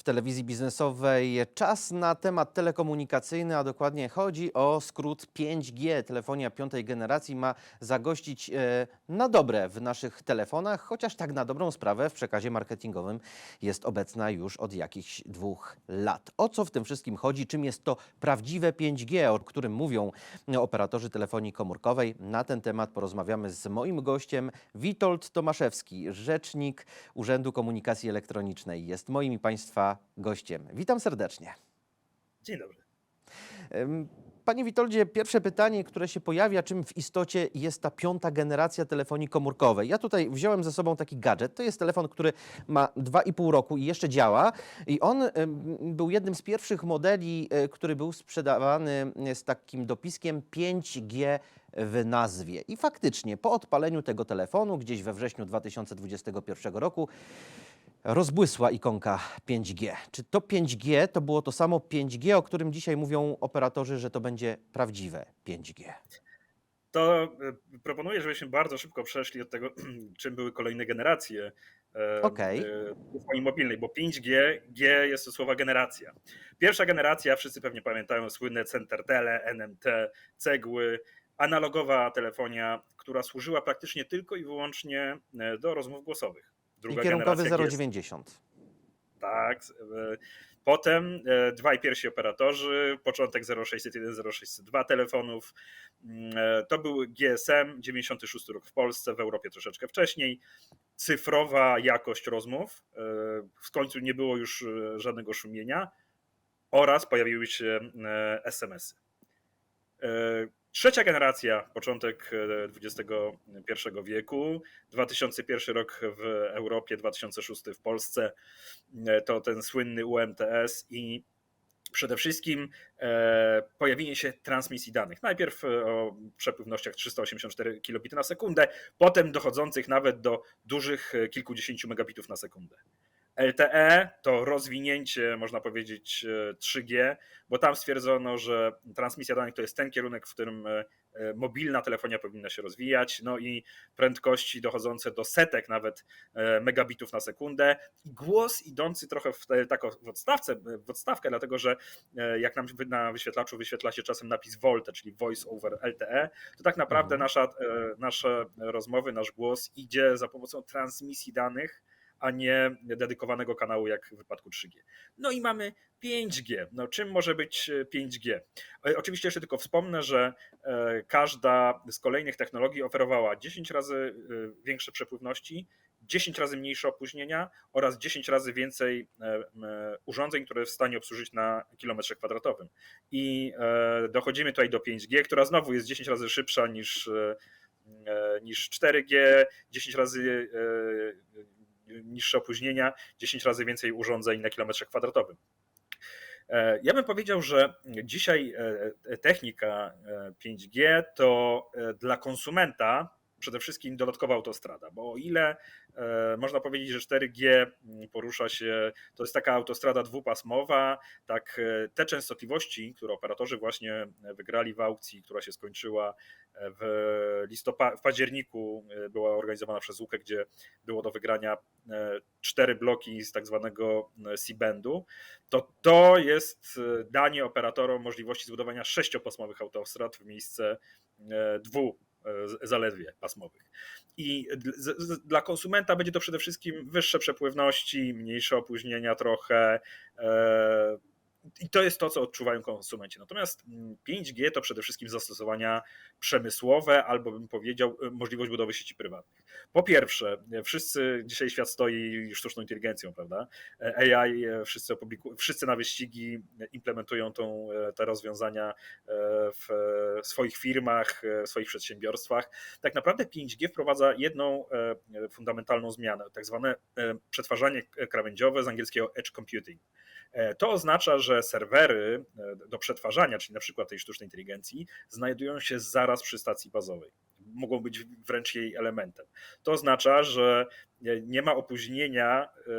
W telewizji biznesowej czas na temat telekomunikacyjny, a dokładnie chodzi o skrót 5G. Telefonia piątej generacji ma zagościć e, na dobre w naszych telefonach, chociaż tak na dobrą sprawę w przekazie marketingowym jest obecna już od jakichś dwóch lat. O co w tym wszystkim chodzi? Czym jest to prawdziwe 5G, o którym mówią operatorzy telefonii komórkowej? Na ten temat porozmawiamy z moim gościem Witold Tomaszewski, rzecznik Urzędu Komunikacji Elektronicznej. Jest moim i Państwa gościem. Witam serdecznie. Dzień dobry. Panie Witoldzie, pierwsze pytanie, które się pojawia, czym w istocie jest ta piąta generacja telefonii komórkowej? Ja tutaj wziąłem ze sobą taki gadżet. To jest telefon, który ma 2,5 roku i jeszcze działa. I on był jednym z pierwszych modeli, e, który był sprzedawany e, z takim dopiskiem 5G w nazwie. I faktycznie po odpaleniu tego telefonu gdzieś we wrześniu 2021 roku rozbłysła ikonka 5G. Czy to 5G to było to samo 5G, o którym dzisiaj mówią operatorzy, że to będzie prawdziwe 5G? To e, proponuję, żebyśmy bardzo szybko przeszli od tego, czym były kolejne generacje e, e, telefonii mobilnej, bo 5G, G jest to słowa generacja. Pierwsza generacja, wszyscy pewnie pamiętają słynne Centertele, NMT, cegły, analogowa telefonia, która służyła praktycznie tylko i wyłącznie e, do rozmów głosowych. I Druga kierunkowy generacja G 090. Tak. e, Potem e, dwaj pierwsi operatorzy, początek 0601, 0602 telefonów. Mm, e, To był GSM, 96 rok w Polsce, w Europie troszeczkę wcześniej. Cyfrowa jakość rozmów. W końcu nie było już żadnego szumienia oraz pojawiły się SMS-y. E, Trzecia generacja, początek e, XXI wieku, 2001 rok w Europie, 2006 w Polsce, e, to ten słynny UMTS i przede wszystkim e, pojawienie się transmisji danych. Najpierw e, o przepływnościach 384 kilobity na sekundę, potem dochodzących nawet do dużych e, kilkudziesięciu megabitów na sekundę. LTE to rozwinięcie, można powiedzieć, e, 3G, bo tam stwierdzono, że transmisja danych to jest ten kierunek, w którym e, e, mobilna telefonia powinna się rozwijać, no i prędkości dochodzące do setek nawet e, megabitów na sekundę. I głos idący trochę w, te, tak w, odstawce, w odstawkę, dlatego że e, jak nam na wyświetlaczu wyświetla się czasem napis VoLTE, czyli Voice over LTE, to tak naprawdę Mhm. nasza, e, nasze rozmowy, nasz głos idzie za pomocą transmisji danych, a nie dedykowanego kanału jak w wypadku 3G. No i mamy 5G. No czym może być e, 5G? E, Oczywiście jeszcze tylko wspomnę, że e, każda z kolejnych technologii oferowała 10 razy e, większe przepływności, 10 razy mniejsze opóźnienia oraz 10 razy więcej e, urządzeń, które w stanie obsłużyć na kilometrze kwadratowym. I e, dochodzimy tutaj do 5G, która znowu jest 10 razy szybsza niż, e, e, niż 4G, 10 razy e, niższe opóźnienia, 10 razy więcej urządzeń na kilometrze kwadratowym. E, Ja bym powiedział, że dzisiaj e, technika e, 5G to dla konsumenta przede wszystkim dodatkowa autostrada, bo o ile e, można powiedzieć, że 4G porusza się, to jest taka autostrada dwupasmowa, tak e, te częstotliwości, które operatorzy właśnie wygrali w aukcji, która się skończyła w, listopa- w październiku, e, była organizowana przez UKE, gdzie było do wygrania e, cztery bloki z tak zwanego e, C-bandu, to to jest e, danie operatorom możliwości zbudowania sześciopasmowych autostrad w miejsce e, dwu e, zaledwie pasmowych. I dla konsumenta będzie to przede wszystkim wyższe przepływności, mniejsze opóźnienia trochę. I to jest to, co odczuwają konsumenci. Natomiast mm, 5G to przede wszystkim zastosowania przemysłowe, albo bym powiedział, e, możliwość budowy sieci prywatnych. Po pierwsze, e, wszyscy dzisiaj świat stoi sztuczną inteligencją, prawda? E, AI, wszyscy, wszyscy na wyścigi implementują tą, te rozwiązania w swoich firmach, w swoich przedsiębiorstwach. Tak naprawdę 5G wprowadza jedną fundamentalną zmianę, tak zwane przetwarzanie krawędziowe z angielskiego edge computing. E, To oznacza, że serwery e, do przetwarzania, czyli na przykład tej sztucznej inteligencji, znajdują się zaraz przy stacji bazowej. Mogą być wręcz jej elementem. To oznacza, że nie- ma opóźnienia e,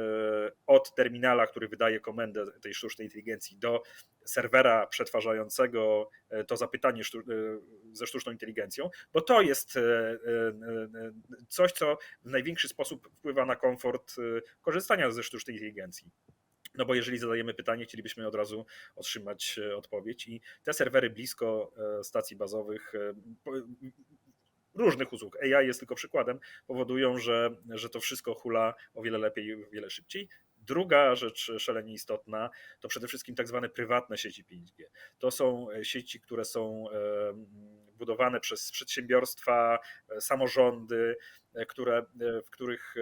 od terminala, który wydaje komendę tej sztucznej inteligencji, do serwera przetwarzającego to zapytanie ze sztuczną inteligencją, bo to jest coś, co w największy sposób wpływa na komfort korzystania ze sztucznej inteligencji. No bo jeżeli zadajemy pytanie, chcielibyśmy od razu otrzymać e, odpowiedź i te serwery blisko e, stacji bazowych e, różnych usług, AI jest tylko przykładem, powodują, że, że to wszystko hula o wiele lepiej o wiele szybciej. Druga rzecz szalenie istotna to przede wszystkim tak zwane prywatne sieci 5G. To są sieci, które są budowane przez przedsiębiorstwa, e, samorządy, e, które, e, w których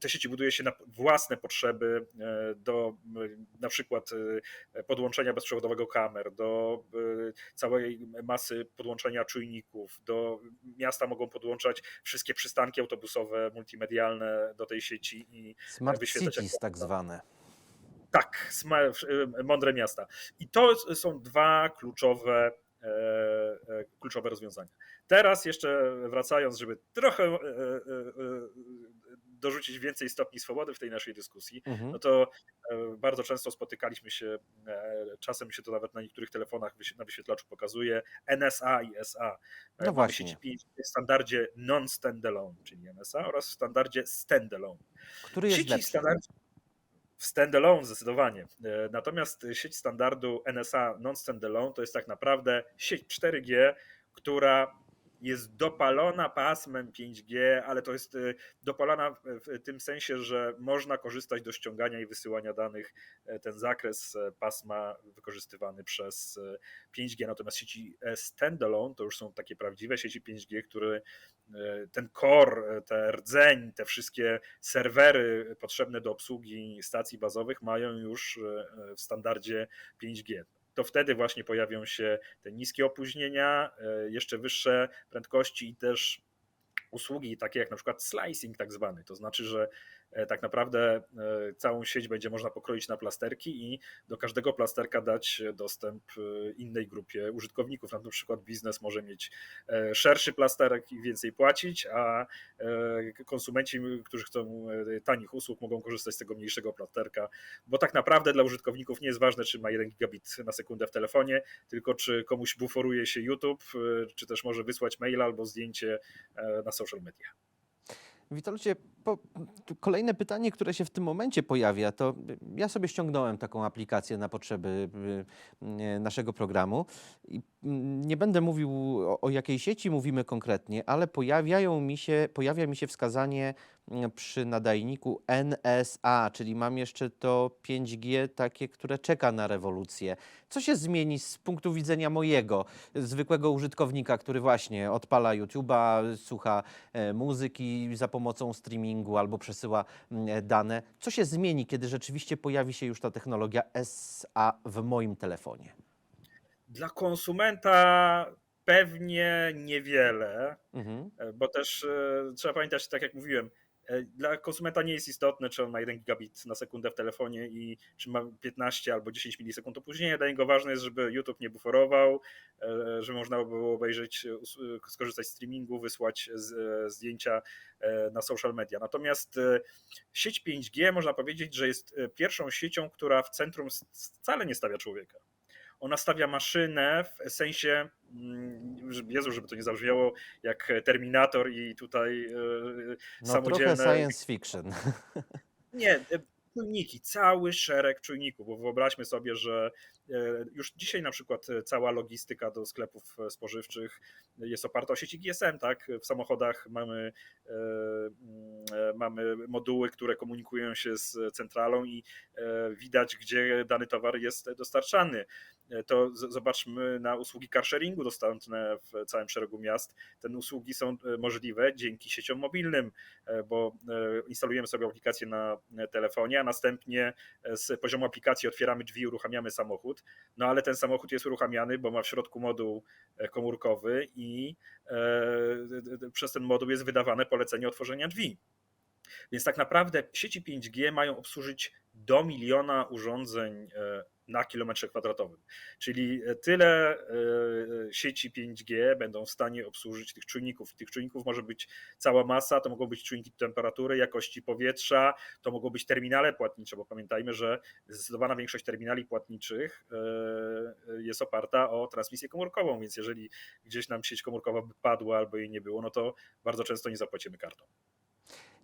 te sieci buduje się na własne potrzeby do na przykład podłączenia bezprzewodowego kamer, do całej masy podłączenia czujników, do miasta mogą podłączać wszystkie przystanki autobusowe, multimedialne do tej sieci i Smart wyświetlać cities tak zwane. tak, mądre miasta. I to są dwa kluczowe, kluczowe rozwiązania. Teraz jeszcze wracając, żeby trochę e, e, e, dorzucić więcej stopni swobody w tej naszej dyskusji, Mhm. no to e, bardzo często spotykaliśmy się, e, czasem się to nawet na niektórych telefonach na wyświetlaczu pokazuje, NSA i SA. E, No Mamy właśnie. sieci 5 w standardzie non-standalone, czyli NSA oraz w standardzie standalone. Który jest Sieci lepszy? standard w standalone zdecydowanie. E, Natomiast sieć standardu NSA non-standalone to jest tak naprawdę sieć 4G, która jest dopalona pasmem 5G, ale to jest e, dopalona w- tym sensie, że można korzystać do ściągania i wysyłania danych. E, Ten zakres pasma wykorzystywany przez e, 5G, natomiast sieci standalone to już są takie prawdziwe sieci 5G, które ten core, e, te rdzeń, te wszystkie serwery potrzebne do obsługi stacji bazowych mają już e, w standardzie 5G. To wtedy właśnie pojawią się te niskie opóźnienia, e, jeszcze wyższe prędkości i też usługi takie jak na przykład slicing tak zwany. To znaczy, że e, tak naprawdę e, całą sieć będzie można pokroić na plasterki i do każdego plasterka dać dostęp e, innej grupie użytkowników. Na przykład biznes może mieć e, szerszy plasterek i więcej płacić, a e, konsumenci, którzy chcą e, tanich usług, mogą korzystać z tego mniejszego plasterka, bo tak naprawdę dla użytkowników nie jest ważne, czy ma 1 gigabit na sekundę w telefonie, tylko czy komuś buforuje się YouTube, e, czy też może wysłać maila albo zdjęcie e, na social media. Witolcie, po, kolejne pytanie, które się w tym momencie pojawia, to ja sobie ściągnąłem taką aplikację na potrzeby y, y, naszego programu mm, nie będę mówił o, o jakiej sieci mówimy konkretnie, ale pojawiają mi się, pojawia mi się wskazanie przy nadajniku NSA, czyli mam jeszcze to 5G takie, które czeka na rewolucję. Co się zmieni z punktu widzenia mojego, zwykłego użytkownika, który właśnie odpala YouTube'a, słucha e, muzyki za pomocą streamingu albo przesyła e, dane. Co się zmieni, kiedy rzeczywiście pojawi się już ta technologia SA w moim telefonie? Dla konsumenta pewnie niewiele, Mhm. e, bo też trzeba pamiętać, tak jak mówiłem, dla konsumenta nie jest istotne, czy on ma 1 gigabit na sekundę w telefonie i czy ma 15 albo 10 milisekund opóźnienia. Dla niego ważne jest, żeby YouTube nie buforował, e, żeby można było obejrzeć, e, e, skorzystać z streamingu, wysłać e, zdjęcia e, na social media. Natomiast e, sieć 5G można powiedzieć, że jest e, pierwszą siecią, która w centrum wcale nie stawia człowieka ona stawia maszynę w sensie, mm, Jezu, żeby to nie zabrzmiało jak Terminator i tutaj e, No samodzielne... trochę science fiction. Nie, e, czujniki, cały szereg czujników, bo wyobraźmy sobie, że już dzisiaj na przykład e, cała logistyka do sklepów e, spożywczych jest oparta o sieci GSM, tak? W samochodach mamy, e, mm, e, mamy moduły, które komunikują się z centralą i e, widać, gdzie dany towar jest dostarczany. E, To zobaczmy na usługi car sharingu dostępne w całym szeregu miast. Te usługi są e, możliwe dzięki sieciom mobilnym, e, bo e, instalujemy sobie aplikację na e, telefonie, a następnie e, z poziomu aplikacji otwieramy drzwi, uruchamiamy samochód. No ale ten samochód jest uruchamiany, bo ma w środku moduł e, komórkowy i e, przez ten moduł jest wydawane polecenie otworzenia drzwi. Więc tak naprawdę sieci 5G mają obsłużyć do miliona urządzeń e, na kilometrze kwadratowym. Czyli tyle e, sieci 5G będą w stanie obsłużyć tych czujników. Tych czujników może być cała masa, to mogą być czujniki temperatury, jakości powietrza, to mogą być terminale płatnicze, bo pamiętajmy, że zdecydowana większość terminali płatniczych e, jest oparta o transmisję komórkową, więc jeżeli gdzieś nam sieć komórkowa by padła albo jej nie było, no to bardzo często nie zapłacimy kartą.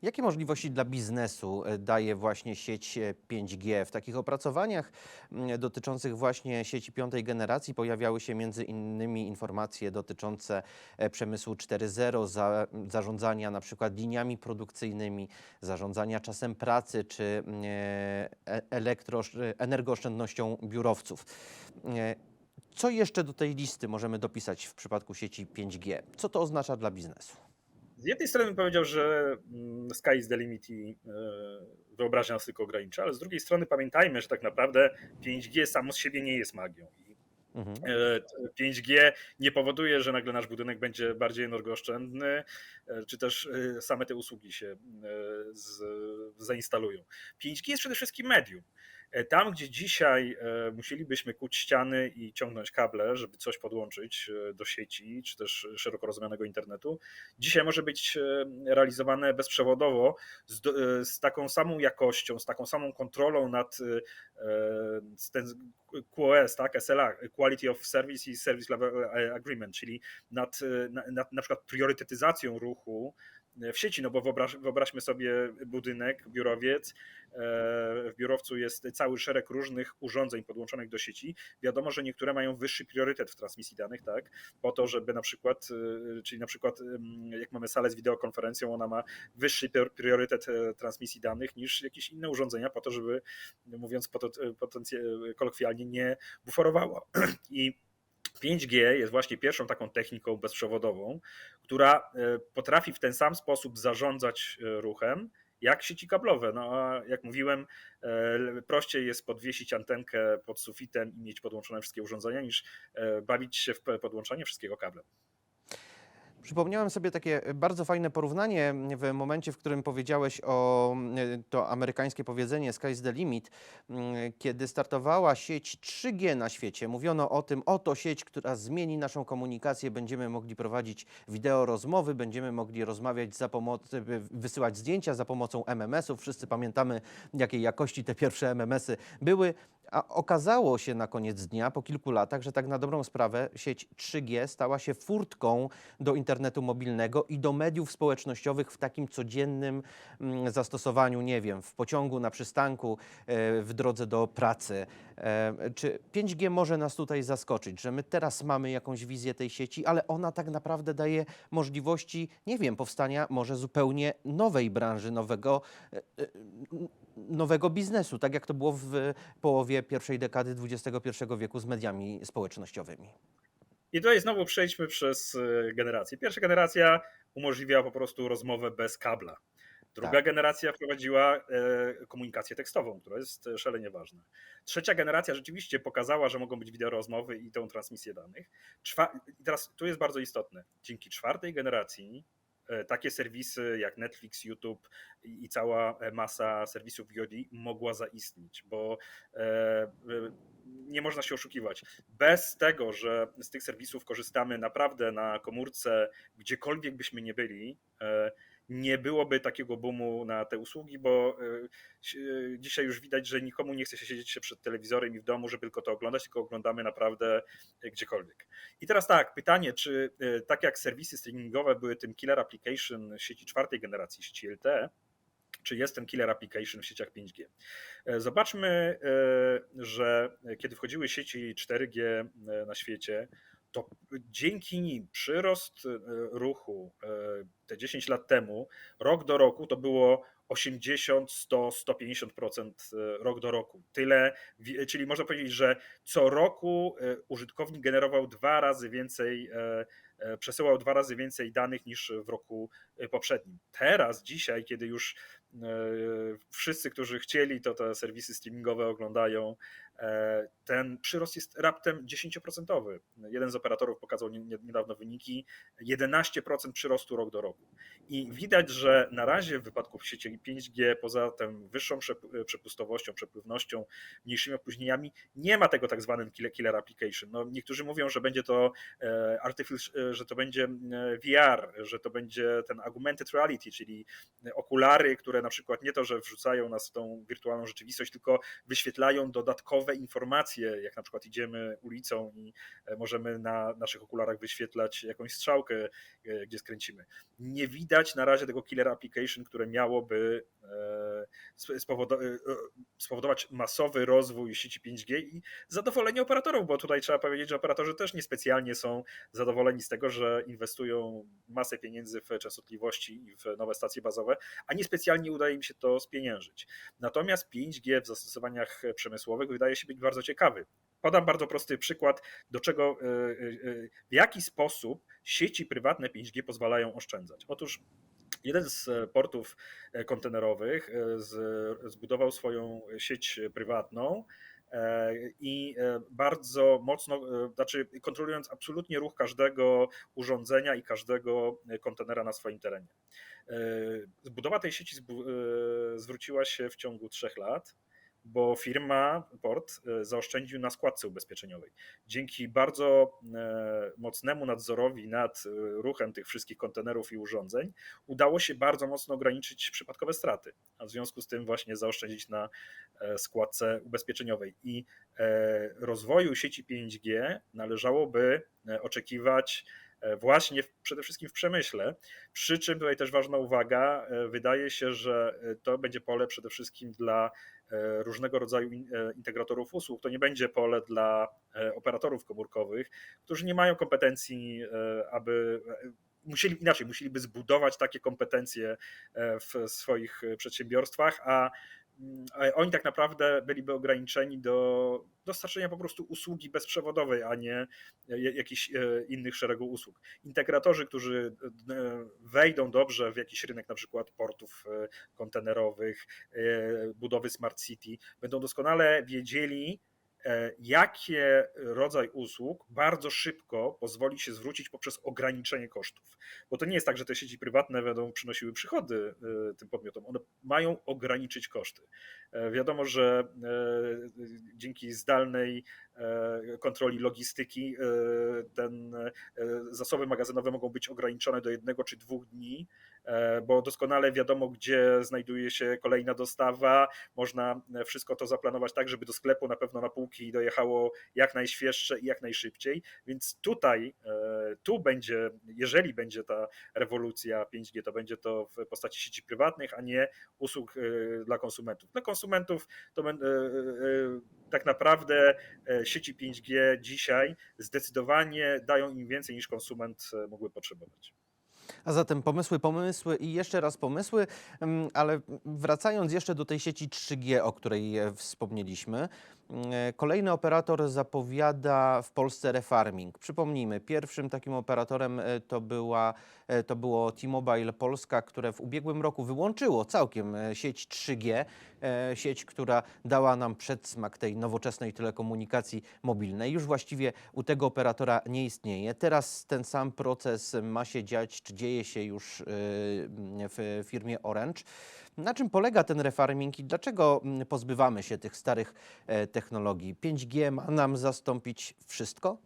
Jakie możliwości dla biznesu e, daje właśnie sieć e, 5G? W takich opracowaniach mm, dotyczących właśnie sieci piątej generacji pojawiały się między innymi informacje dotyczące e, przemysłu 4.0, za, zarządzania na przykład liniami produkcyjnymi, zarządzania czasem pracy czy mm, e, elektro, energooszczędnością biurowców. E, Co jeszcze do tej listy możemy dopisać w przypadku sieci 5G? Co to oznacza dla biznesu? Z jednej strony bym powiedział, że mm, sky is the limit i e, wyobraźnia nas tylko ogranicza, ale z drugiej strony pamiętajmy, że tak naprawdę 5G samo z siebie nie jest magią. Mhm. e, 5G nie powoduje, że nagle nasz budynek będzie bardziej energooszczędny, e, czy też e, same te usługi się e, z, zainstalują. 5G jest przede wszystkim medium. E, Tam, gdzie dzisiaj e, musielibyśmy kuć ściany i ciągnąć kable, żeby coś podłączyć e, do sieci, czy też szeroko rozumianego internetu, dzisiaj może być e, realizowane bezprzewodowo z, e, z taką samą jakością, z taką samą kontrolą nad e, QoS, tak, SLA, Quality of Service i Service Level Agreement, czyli nad, na, nad na przykład priorytetyzacją ruchu w sieci, no bo wyobraź, wyobraźmy sobie budynek, biurowiec, e, w biurowcu jest cały szereg różnych urządzeń podłączonych do sieci. Wiadomo, że niektóre mają wyższy priorytet w transmisji danych, tak, po to, żeby na przykład, e, czyli na przykład jak mamy salę z wideokonferencją, ona ma wyższy prior- priorytet e, transmisji danych niż jakieś inne urządzenia, po to, żeby, mówiąc poten- potencje- kolokwialnie, nie buforowało. I 5G jest właśnie pierwszą taką techniką bezprzewodową, która e, potrafi w ten sam sposób zarządzać e, ruchem, jak sieci kablowe. No a jak mówiłem, e, prościej jest podwiesić antenkę pod sufitem i mieć podłączone wszystkie urządzenia, niż bawić się w podłączanie wszystkiego kablem. Przypomniałem sobie takie bardzo fajne porównanie w momencie, w którym powiedziałeś o e, to amerykańskie powiedzenie Sky's the limit. Mm, Kiedy startowała sieć 3G na świecie, mówiono o tym, oto sieć, która zmieni naszą komunikację, będziemy mogli prowadzić wideo rozmowy, będziemy mogli rozmawiać za pomocą, wysyłać zdjęcia za pomocą MMS-ów. Wszyscy pamiętamy, jakiej jakości te pierwsze MMS-y były. A okazało się na koniec dnia, po kilku latach, że tak na dobrą sprawę sieć 3G stała się furtką do internetu mobilnego i do mediów społecznościowych w takim codziennym mm, zastosowaniu, nie wiem, w pociągu, na przystanku, e, w drodze do pracy. E, Czy 5G może nas tutaj zaskoczyć, że my teraz mamy jakąś wizję tej sieci, ale ona tak naprawdę daje możliwości, nie wiem, powstania może zupełnie nowej branży, nowego, e, nowego biznesu, tak jak to było w połowie pierwszej dekady XXI wieku z mediami społecznościowymi. I tutaj znowu przejdźmy przez e, generacje. Pierwsza generacja umożliwia po prostu rozmowę bez kabla. Druga Tak. generacja wprowadziła e, komunikację tekstową, która jest e, szalenie ważna. Trzecia generacja rzeczywiście pokazała, że mogą być wideorozmowy i tą transmisję danych. Czwa- teraz tu jest bardzo istotne. Dzięki czwartej generacji takie serwisy jak Netflix, YouTube i cała e, masa serwisów VOD mogła zaistnieć, bo e, e, nie można się oszukiwać. Bez tego, że z tych serwisów korzystamy naprawdę na komórce, gdziekolwiek byśmy nie byli, e, nie byłoby takiego boomu na te usługi, bo e, e, dzisiaj już widać, że nikomu nie chce się siedzieć się przed telewizorem i w domu, żeby tylko to oglądać, tylko oglądamy naprawdę e, gdziekolwiek. I teraz tak, pytanie, czy tak jak serwisy streamingowe były tym killer application sieci czwartej generacji, sieci LTE, czy jest ten killer application w sieciach 5G. E, Zobaczmy, że kiedy wchodziły sieci 4G e, na świecie, to dzięki nim przyrost e, ruchu e, te 10 lat temu, rok do roku to było 80, 100, 150% rok do roku. Tyle, czyli można powiedzieć, że co roku e, użytkownik generował dwa razy więcej, przesyłał dwa razy więcej danych niż w roku poprzednim. Teraz, dzisiaj, kiedy już wszyscy, którzy chcieli, to te serwisy streamingowe oglądają, ten przyrost jest raptem 10%. Jeden z operatorów pokazał nie- nie- niedawno wyniki, 11% przyrostu rok do roku. I widać, że na razie w wypadku sieci 5G, poza tą wyższą przep- przepustowością, przepływnością, mniejszymi opóźnieniami, nie ma tego tak zwanym killer, application. No, niektórzy mówią, że będzie to e, e, że to będzie e, VR, że to będzie ten augmented reality, czyli okulary, które na przykład nie to, że wrzucają nas w tą wirtualną rzeczywistość, tylko wyświetlają dodatkowe informacje, jak na przykład idziemy ulicą i e, możemy na naszych okularach wyświetlać jakąś strzałkę, e, gdzie skręcimy. Nie widać na razie tego killer application, które miałoby e, sp- spowodo- spowodować masowy rozwój sieci 5G i zadowolenie operatorów, bo tutaj trzeba powiedzieć, że operatorzy też niespecjalnie są zadowoleni z tego, że inwestują masę pieniędzy w częstotliwości i w nowe stacje bazowe, a niespecjalnie udaje im się to spieniężyć. Natomiast 5G w zastosowaniach przemysłowych wydaje się być bardzo ciekawy. Podam bardzo prosty przykład, do czego, e, e, w jaki sposób sieci prywatne 5G pozwalają oszczędzać. Otóż jeden z portów e, kontenerowych e, zbudował swoją sieć prywatną e, i e, bardzo mocno, e, znaczy kontrolując absolutnie ruch każdego urządzenia i każdego kontenera na swoim terenie. E, Budowa tej sieci e, zwróciła się w ciągu trzech lat bo firma, port e, zaoszczędził na składce ubezpieczeniowej. Dzięki bardzo e, mocnemu nadzorowi nad e, ruchem tych wszystkich kontenerów i urządzeń udało się bardzo mocno ograniczyć przypadkowe straty, a w związku z tym właśnie zaoszczędzić na składce ubezpieczeniowej. I rozwoju sieci 5G należałoby oczekiwać właśnie w, przede wszystkim w przemyśle. Przy czym tutaj też ważna uwaga, wydaje się, że to będzie pole przede wszystkim dla różnego rodzaju e, integratorów usług. To nie będzie pole dla e, operatorów komórkowych, którzy nie mają kompetencji, e, aby e, musieli inaczej, musieliby zbudować takie kompetencje e, w swoich e, przedsiębiorstwach, a oni tak naprawdę byliby ograniczeni do dostarczenia po prostu usługi bezprzewodowej, a nie e, jakichś e, innych szeregu usług. Integratorzy, którzy e, wejdą dobrze w jakiś rynek na przykład portów kontenerowych, budowy smart city, będą doskonale wiedzieli, jakie rodzaj usług bardzo szybko pozwoli się zwrócić poprzez ograniczenie kosztów. Bo to nie jest tak, że te sieci prywatne będą przynosiły przychody e, tym podmiotom. One mają ograniczyć koszty. E, Wiadomo, że e, dzięki zdalnej e, kontroli logistyki e, ten e, zasoby magazynowe mogą być ograniczone do jednego czy dwóch dni, e, bo doskonale wiadomo, gdzie znajduje się kolejna dostawa. Można wszystko to zaplanować tak, żeby do sklepu na pewno na półki dojechało jak najświeższe i jak najszybciej. Więc tutaj, e, tu będzie, jeżeli będzie ta rewolucja 5G, to będzie to w postaci sieci prywatnych, a nie usług e, dla konsumentów. Dla konsumentów to e, e, tak naprawdę e, sieci 5G dzisiaj zdecydowanie dają im więcej niż konsument e, mógłby potrzebować. A zatem pomysły, pomysły i jeszcze raz pomysły, mm, ale wracając jeszcze do tej sieci 3G, o której e, wspomnieliśmy. E, Kolejny operator zapowiada w Polsce refarming. Przypomnijmy, pierwszym takim operatorem e, to, była, e, to było T-Mobile Polska, które w ubiegłym roku wyłączyło całkiem sieć 3G, e, sieć, która dała nam przedsmak tej nowoczesnej telekomunikacji mobilnej. Już właściwie u tego operatora nie istnieje. Teraz ten sam proces ma się dziać, czy dzieje się już w firmie Orange. Na czym polega ten refarming i dlaczego mm, pozbywamy się tych starych e, technologii? 5G ma nam zastąpić wszystko?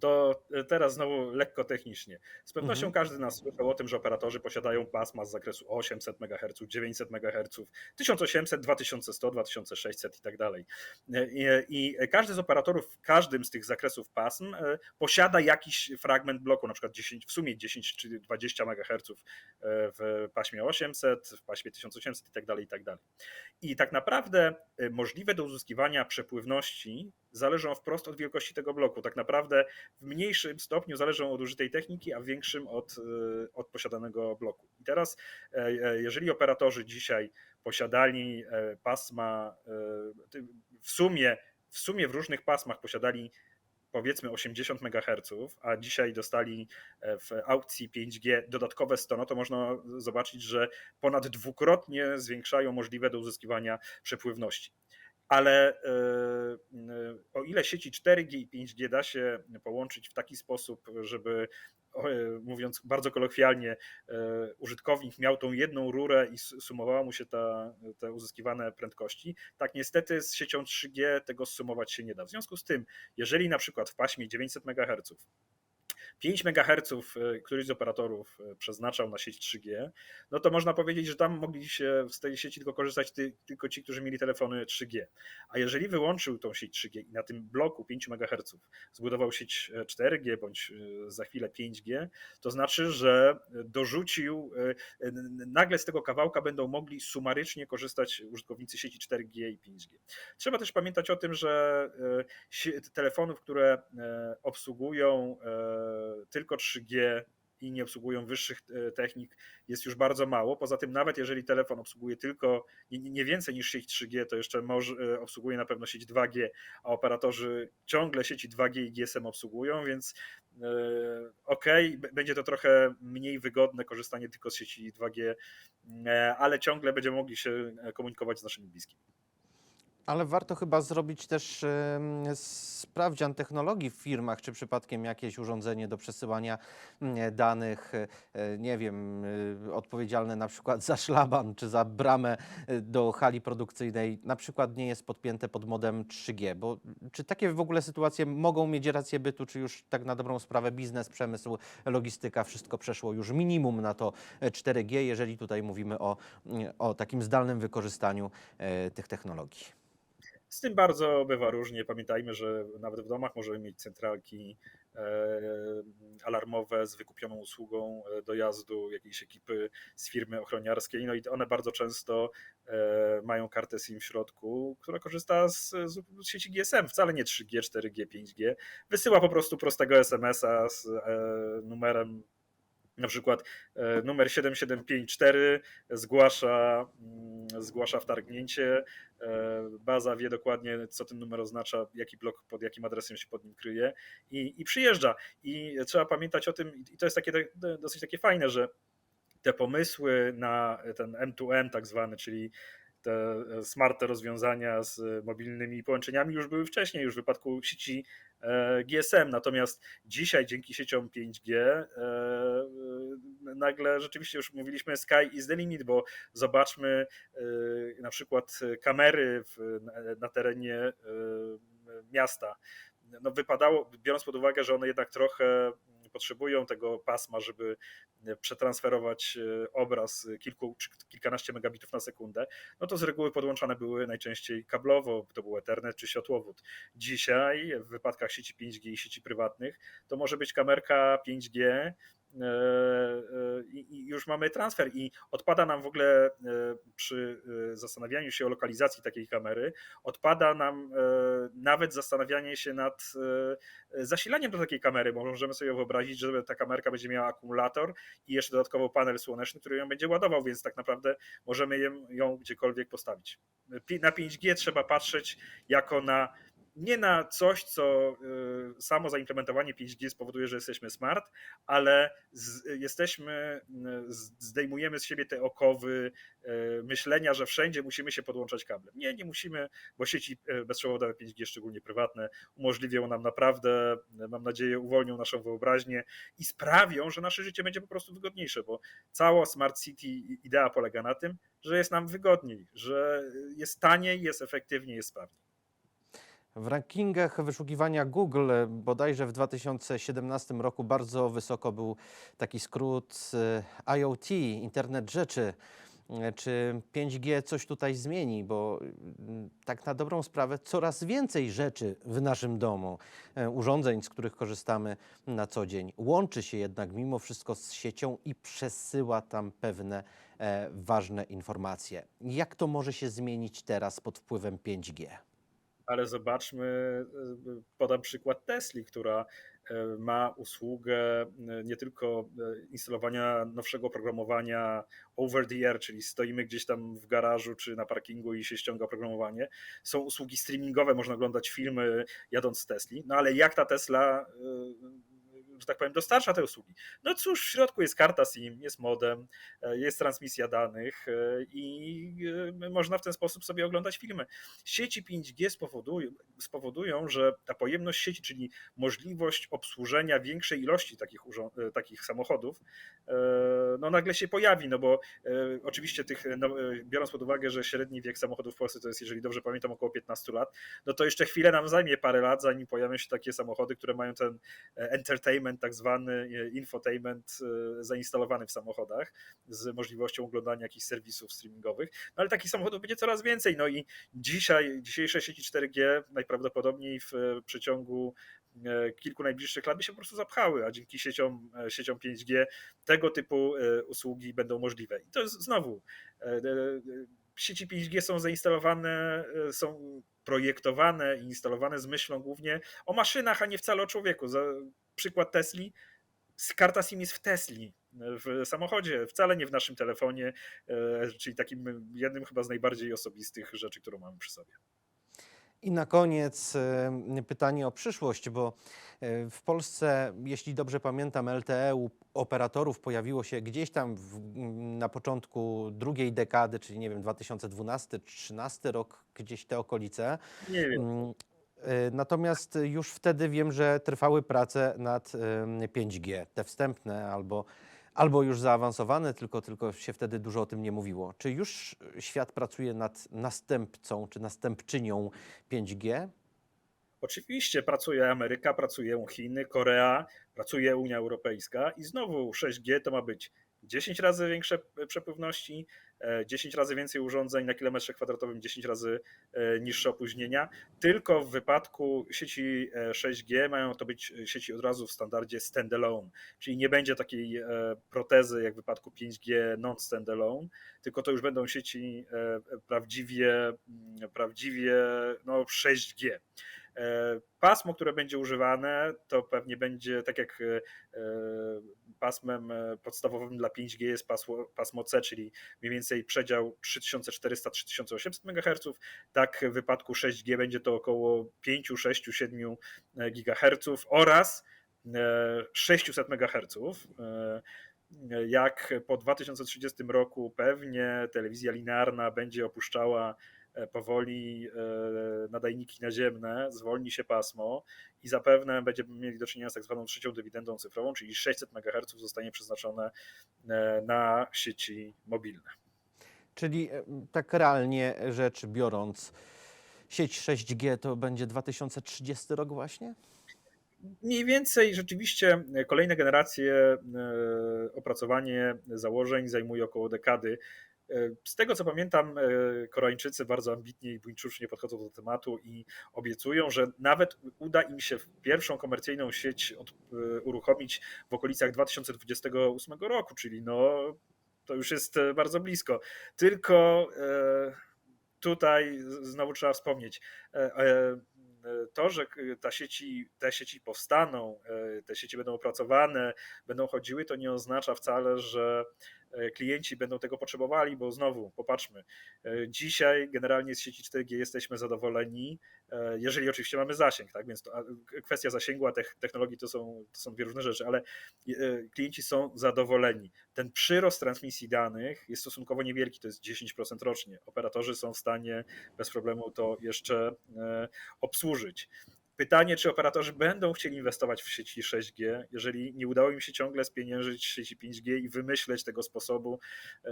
To e, teraz znowu lekko technicznie. Z pewnością Mhm. każdy nas słyszał o tym, że operatorzy posiadają pasma z zakresu 800 MHz, 900 MHz, 1800, 2100, 2600 i tak dalej. E, I, każdy z operatorów w każdym z tych zakresów pasm e, posiada jakiś fragment bloku, na przykład 10, w sumie 10 czy 20 MHz w paśmie 800, w paśmie 1800 i tak dalej, i tak dalej. I tak naprawdę możliwe do uzyskiwania przepływności zależą wprost od wielkości tego bloku. Tak naprawdę w mniejszym stopniu zależą od użytej techniki, a w większym od, y, od posiadanego bloku. I teraz, e, e, jeżeli operatorzy dzisiaj posiadali e, pasma, e, w sumie, w sumie w różnych pasmach posiadali powiedzmy 80 MHz, a dzisiaj dostali e, w aukcji 5G dodatkowe 100, no to można zobaczyć, że ponad dwukrotnie zwiększają możliwe do uzyskiwania przepływności. Ale e, e, o ile sieci 4G i 5G da się połączyć w taki sposób, żeby e, mówiąc bardzo kolokwialnie, użytkownik miał tą jedną rurę i s- sumowało mu się ta, te uzyskiwane prędkości, tak niestety z siecią 3G tego sumować się nie da. W związku z tym, jeżeli na przykład w paśmie 900 MHz 5 MHz y, któryś z operatorów y, przeznaczał na sieć 3G, no to można powiedzieć, że tam mogli się z tej sieci tylko korzystać ty, tylko ci, którzy mieli telefony 3G. A jeżeli wyłączył tą sieć 3G i na tym bloku 5 MHz zbudował sieć e, 4G bądź y, za chwilę 5G, to znaczy, że dorzucił, nagle z tego kawałka będą mogli sumarycznie korzystać użytkownicy sieci 4G i 5G. Trzeba też pamiętać o tym, że e, telefonów, które e, obsługują e, tylko 3G i nie obsługują wyższych e, technik jest już bardzo mało. Poza tym nawet jeżeli telefon obsługuje tylko nie, więcej niż sieć 3G, to jeszcze e, obsługuje na pewno sieć 2G, a operatorzy ciągle sieci 2G i GSM obsługują, więc e, okej, b- będzie to trochę mniej wygodne korzystanie tylko z sieci 2G, e, ale ciągle będziemy mogli się komunikować z naszymi bliskimi. Ale warto chyba zrobić też sprawdzian technologii w firmach, czy przypadkiem jakieś urządzenie do przesyłania mm, danych, e, nie wiem, e, odpowiedzialne na przykład za szlaban czy za bramę e, do hali produkcyjnej, na przykład nie jest podpięte pod modem 3G, bo czy takie w ogóle sytuacje mogą mieć rację bytu, czy już tak na dobrą sprawę biznes, przemysł, logistyka, wszystko przeszło już minimum na to e, 4G, jeżeli tutaj mówimy o, mm, o takim zdalnym wykorzystaniu tych technologii. Z tym bardzo bywa różnie. Pamiętajmy, że nawet w domach możemy mieć centralki e, alarmowe z wykupioną usługą e, dojazdu jakiejś ekipy z firmy ochroniarskiej. No i one bardzo często e, mają kartę SIM w środku, która korzysta z, z sieci GSM, wcale nie 3G, 4G, 5G. Wysyła po prostu prostego SMS-a z numerem na przykład e, numer 7754 zgłasza, mm, zgłasza wtargnięcie, e, baza wie dokładnie, co ten numer oznacza, jaki blok pod jakim adresem się pod nim kryje i, i przyjeżdża. I trzeba pamiętać o tym, i to jest takie do- dosyć takie fajne, że te pomysły na ten M2M tak zwany, czyli te smarte rozwiązania z mobilnymi połączeniami już były wcześniej, już w wypadku sieci e, GSM. Natomiast dzisiaj dzięki sieciom 5G e, e, nagle rzeczywiście już mówiliśmy sky is the limit, bo zobaczmy e, na przykład kamery w, na, terenie e, miasta. No wypadało, biorąc pod uwagę, że one jednak trochę potrzebują tego pasma, żeby przetransferować e, obraz kilku czy kilkanaście megabitów na sekundę, no to z reguły podłączane były najczęściej kablowo, to był Ethernet czy światłowód. Dzisiaj w wypadkach sieci 5G i sieci prywatnych to może być kamerka 5G e, e, i i już mamy transfer i odpada nam w ogóle e, przy e, zastanawianiu się o lokalizacji takiej kamery, odpada nam e, nawet zastanawianie się nad e, zasilaniem do takiej kamery, bo możemy sobie wyobrazić, że ta kamerka będzie miała akumulator i jeszcze dodatkowo panel słoneczny, który ją będzie ładował, więc tak naprawdę możemy ją, gdziekolwiek postawić. Na 5G trzeba patrzeć jako na nie na coś, co y, samo zaimplementowanie 5G spowoduje, że jesteśmy smart, ale z, jesteśmy, y, zdejmujemy z siebie te okowy y, myślenia, że wszędzie musimy się podłączać kablem. Nie, nie musimy, bo sieci bezprzewodowe 5G, szczególnie prywatne, umożliwią nam naprawdę, mam nadzieję, uwolnią naszą wyobraźnię i sprawią, że nasze życie będzie po prostu wygodniejsze, bo cała Smart City idea polega na tym, że jest nam wygodniej, że jest taniej, jest efektywniej, jest sprawniej. W rankingach wyszukiwania Google bodajże w 2017 roku bardzo wysoko był taki skrót e, IoT, Internet Rzeczy. E, Czy 5G coś tutaj zmieni? Bo mm, tak na dobrą sprawę coraz więcej rzeczy w naszym domu, e, urządzeń, z których korzystamy na co dzień, łączy się jednak mimo wszystko z siecią i przesyła tam pewne ważne informacje. Jak to może się zmienić teraz pod wpływem 5G? Ale zobaczmy, y, podam przykład Tesli, która y, ma usługę y, nie tylko instalowania nowszego oprogramowania over the air, czyli stoimy gdzieś tam w garażu czy na parkingu i się ściąga oprogramowanie. Są usługi streamingowe, można oglądać filmy jadąc z Tesli, no ale jak ta Tesla że tak powiem, dostarcza te usługi. No cóż, w środku jest karta SIM, jest modem, e, jest transmisja danych e, i e, można w ten sposób sobie oglądać filmy. Sieci 5G spowodują, spowodują że ta pojemność sieci, czyli możliwość obsłużenia większej ilości takich, takich samochodów, no nagle się pojawi, no bo oczywiście tych, no, biorąc pod uwagę, że średni wiek samochodów w Polsce to jest, jeżeli dobrze pamiętam, około 15 lat, no to jeszcze chwilę nam zajmie parę lat, zanim pojawią się takie samochody, które mają ten e, entertainment, tak zwany e, infotainment e, zainstalowany w samochodach z możliwością oglądania jakichś serwisów streamingowych. No ale takich samochodów będzie coraz więcej. No i dzisiaj, dzisiejsze sieci 4G najprawdopodobniej w e, przeciągu kilku najbliższych lat by się po prostu zapchały, a dzięki sieciom, sieciom 5G tego typu usługi będą możliwe. I to jest znowu sieci 5G są zainstalowane, są projektowane i instalowane z myślą głównie o maszynach, a nie wcale o człowieku. Przykład Tesli. Karta SIM jest w Tesli, w samochodzie, wcale nie w naszym telefonie, e, czyli takim jednym chyba z najbardziej osobistych rzeczy, którą mamy przy sobie. I na koniec e, pytanie o przyszłość, bo e, w Polsce, jeśli dobrze pamiętam, LTE u operatorów pojawiło się gdzieś tam w, na początku drugiej dekady, czyli nie wiem, 2012-2013 rok, gdzieś te okolice. Nie wiem. E, Natomiast już wtedy wiem, że trwały prace nad em, 5G, te wstępne albo, albo już zaawansowane, tylko, tylko się wtedy dużo o tym nie mówiło. Czy już świat pracuje nad następcą czy następczynią 5G? Oczywiście pracuje Ameryka, pracują Chiny, Korea, pracuje Unia Europejska i znowu 6G to ma być 10 razy większe przepływności, e, 10 razy więcej urządzeń na kilometrze kwadratowym, 10 razy e, niższe opóźnienia. Tylko w wypadku sieci e, 6G mają to być sieci od razu w standardzie standalone, czyli nie będzie takiej e, protezy jak w wypadku 5G non-standalone, tylko to już będą sieci e, prawdziwie, prawdziwie no 6G. E, Pasmo, które będzie używane, to pewnie będzie tak jak e, e, pasmem podstawowym dla 5G jest pasmo, pasmo C, czyli mniej więcej przedział 3400-3800 MHz. Tak w wypadku 6G będzie to około 5, 6, 7 GHz oraz e, 600 MHz. Jak po 2030 roku pewnie telewizja linearna będzie opuszczała powoli e, nadajniki naziemne, zwolni się pasmo i zapewne będziemy mieli do czynienia z tak zwaną trzecią dywidendą cyfrową, czyli 600 MHz zostanie przeznaczone e, na sieci mobilne. Czyli e, tak realnie rzecz biorąc, sieć 6G to będzie 2030 rok właśnie? Mniej więcej rzeczywiście kolejne generacje, e, opracowanie założeń zajmuje około dekady. E, Z tego co pamiętam, e, Koreańczycy bardzo ambitnie i buńczucznie podchodzą do tematu i obiecują, że nawet uda im się pierwszą komercyjną sieć od, e, uruchomić w okolicach 2028 roku, czyli no, to już jest bardzo blisko. Tylko tutaj znowu trzeba wspomnieć, to, że ta sieci, te sieci powstaną, te sieci będą opracowane, będą chodziły, to nie oznacza wcale, że klienci będą tego potrzebowali, bo znowu popatrzmy, e, dzisiaj generalnie z sieci 4G jesteśmy zadowoleni, e, jeżeli oczywiście mamy zasięg, tak? Więc to, kwestia zasięgu, a tech- technologii to są, to są dwie różne rzeczy, ale e, klienci są zadowoleni. Ten przyrost transmisji danych jest stosunkowo niewielki, to jest 10% rocznie. Operatorzy są w stanie bez problemu to jeszcze e, obsłużyć. Pytanie, czy operatorzy będą chcieli inwestować w sieci 6G, jeżeli nie udało im się ciągle spieniężyć sieci 5G i wymyśleć tego sposobu e,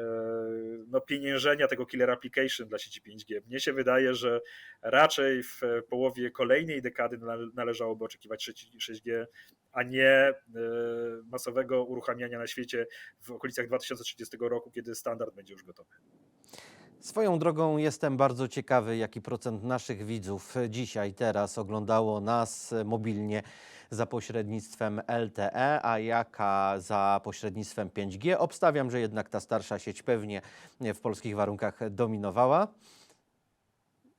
no, pieniężenia tego killer application dla sieci 5G. Mnie się wydaje, że raczej w połowie kolejnej dekady nale- należałoby oczekiwać sieci 6G, a nie e, masowego uruchamiania na świecie w okolicach 2030 roku, kiedy standard będzie już gotowy. Swoją drogą jestem bardzo ciekawy, jaki procent naszych widzów dzisiaj, teraz oglądało nas mobilnie za pośrednictwem LTE, a jaka za pośrednictwem 5G. Obstawiam, że jednak ta starsza sieć pewnie w polskich warunkach dominowała.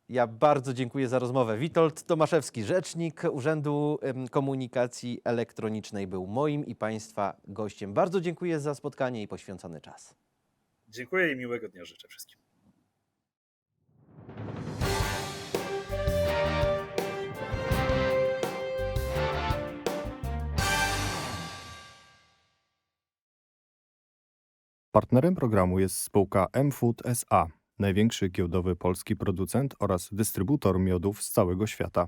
Ja bardzo dziękuję za rozmowę. Witold Tomaszewski, rzecznik Urzędu Komunikacji Elektronicznej, był moim i Państwa gościem. Bardzo dziękuję za spotkanie i poświęcony czas. Dziękuję i miłego dnia życzę wszystkim. Partnerem programu jest spółka mFood SA, największy giełdowy polski producent oraz dystrybutor miodów z całego świata.